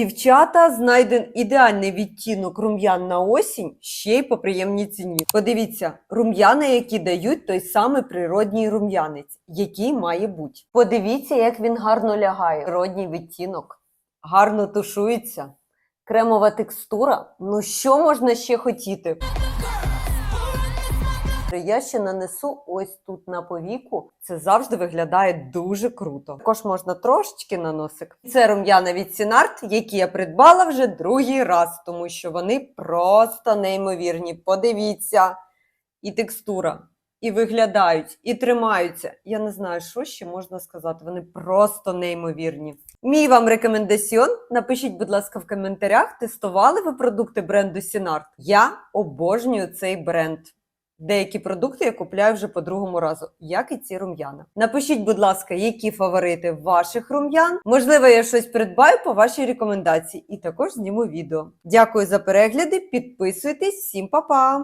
Дівчата, знайден ідеальний відтінок рум'ян на осінь, ще й по приємній ціні. Подивіться, рум'яни, які дають той самий природній рум'янець, який має бути. Подивіться, як він гарно лягає. Природній відтінок, гарно тушується, кремова текстура. Ну що можна ще хотіти? Я ще нанесу ось тут на повіку. Це завжди виглядає дуже круто. Також можна трошечки на носик. Це рум'яна від Сінарт, які я придбала вже другий раз, тому що вони просто неймовірні. Подивіться, і текстура, і виглядають, і тримаються. Я не знаю, що ще можна сказати. Вони просто неймовірні. Мій вам рекомендаціон. Напишіть, будь ласка, в коментарях, тестували ви продукти бренду Сінарт. Я обожнюю цей бренд. Деякі продукти я купляю вже по другому разу, як і ці рум'яна. Напишіть, будь ласка, які фаворити ваших рум'ян. Можливо, я щось придбаю по вашій рекомендації і також зніму відео. Дякую за перегляди, підписуйтесь, всім па-па!